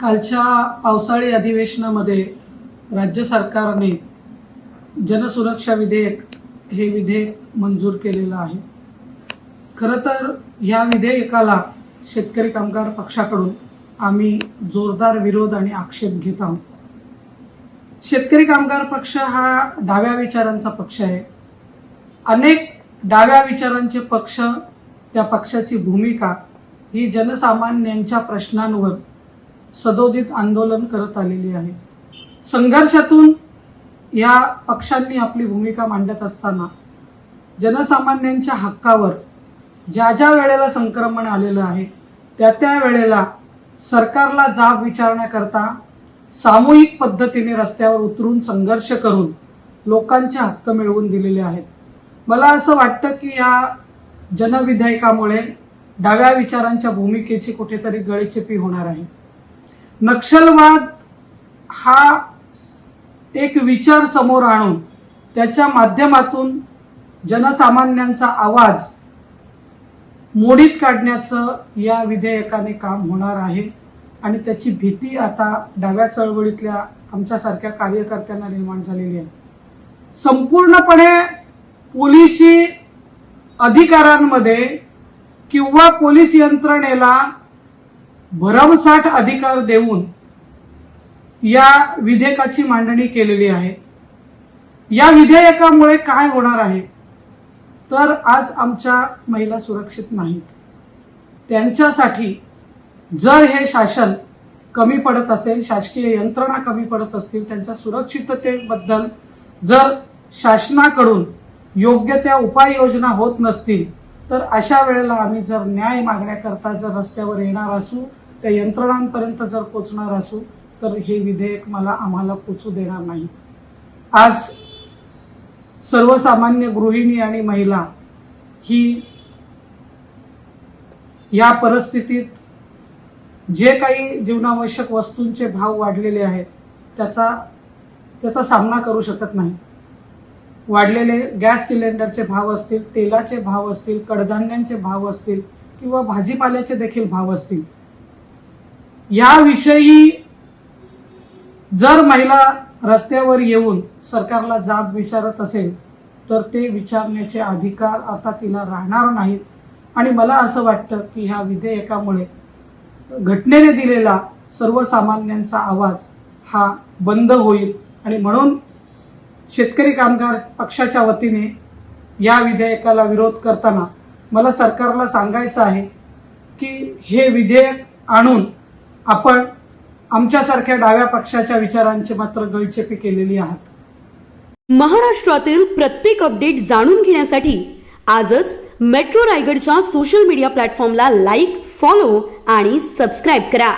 कालच्या पावसाळी अधिवेशनामध्ये राज्य सरकारने जनसुरक्षा विधेयक हे विधेयक मंजूर केलेलं आहे. खरं तर ह्या विधेयकाला शेतकरी कामगार पक्षाकडून आम्ही जोरदार विरोध आणि आक्षेप घेत आहोत. शेतकरी कामगार पक्ष हा डाव्या विचारांचा पक्ष आहे. अनेक डाव्या विचारांचे पक्ष त्या पक्षाची भूमिका ही जनसामान्यांच्या प्रश्नांवर सदोदित आंदोलन करत आलेली आहे. संघर्षातून या पक्षांनी आपली भूमिका मांडत असताना जनसामान्यांच्या हक्कावर ज्या ज्या वेळेला संक्रमण आलेलं आहे त्या त्या वेळेला सरकारला जाब विचारण्याकरता सामूहिक पद्धतीने रस्त्यावर उतरून संघर्ष करून लोकांचे हक्क मिळवून दिलेले आहेत. मला असं वाटतं की या जनविधेयकामुळे डाव्या विचारांच्या भूमिकेची कुठेतरी गळेचेपी होणार आहे. नक्षलवाद हा एक विचार समोर आणून त्याच्या माध्यमातून जनसामान्यांचा आवाज मोडीत काढण्याचं या विधेयकाने काम होणार आहे. आणि त्याची भीती आता डाव्या चळवळीतल्या आमच्यासारख्या कार्यकर्त्यांना निर्माण झालेली आहे. संपूर्णपणे पोलिसी अधिकारांमध्ये किंवा पोलीस यंत्रणेला भरमसाठ अधिकार देऊन या विधेयकाची मांडणी केलेली आहे. या विधेयकामुळे काय होणार आहे? तर आज आमच्या महिला सुरक्षित नाहीत. त्यांच्यासाठी जर हे शासन कमी पडत असेल शासकीय यंत्रणा कमी पडत असतील त्यांच्या सुरक्षिततेबद्दल जर शासनाकडून योग्य त्या उपाययोजना होत नसतील तर अशा वेळेला आम्ही जर न्याय मागण्याकरता जर रस्त्यावर येणार असू त्या यंत्रणांपर्यंत जर पोचणार असू तर हे विधेयक मला आम्हाला पोचू देणार नाही. आज सर्वसामान्य गृहिणी आणि महिला ही या परिस्थितीत जे काही जीवनावश्यक वस्तूंचे भाव वाढलेले आहेत त्याचा त्याचा सामना करू शकत नाही. वाढलेले गॅस सिलेंडरचे भाव असतील तेलाचे भाव असतील कडधान्यांचे भाव असतील किंवा भाजीपाल्याचे देखील भाव असतील याविषयी जर महिला रस्त्यावर येऊन सरकारला जाब विचारत असेल तर ते विचारण्याचे अधिकार आता तिला राहणार नाहीत. आणि मला असं वाटतं की ह्या विधेयकामुळे घटनेने दिलेला सर्वसामान्यांचा आवाज हा बंद होईल. आणि म्हणून शेतकरी कामगार पक्षाच्या वतीने या विधेयकाला विरोध करताना मला सरकारला सांगायचं आहे की हे विधेयक आणून आपण आमच्यासारख्या डाव्या पक्षाच्या विचारांची मात्र गळचेपी केलेली आहात. महाराष्ट्रातील प्रत्येक अपडेट जाणून घेण्यासाठी आजच मेट्रो रायगडच्या सोशल मीडिया प्लॅटफॉर्मला लाईक फॉलो आणि सबस्क्राईब करा.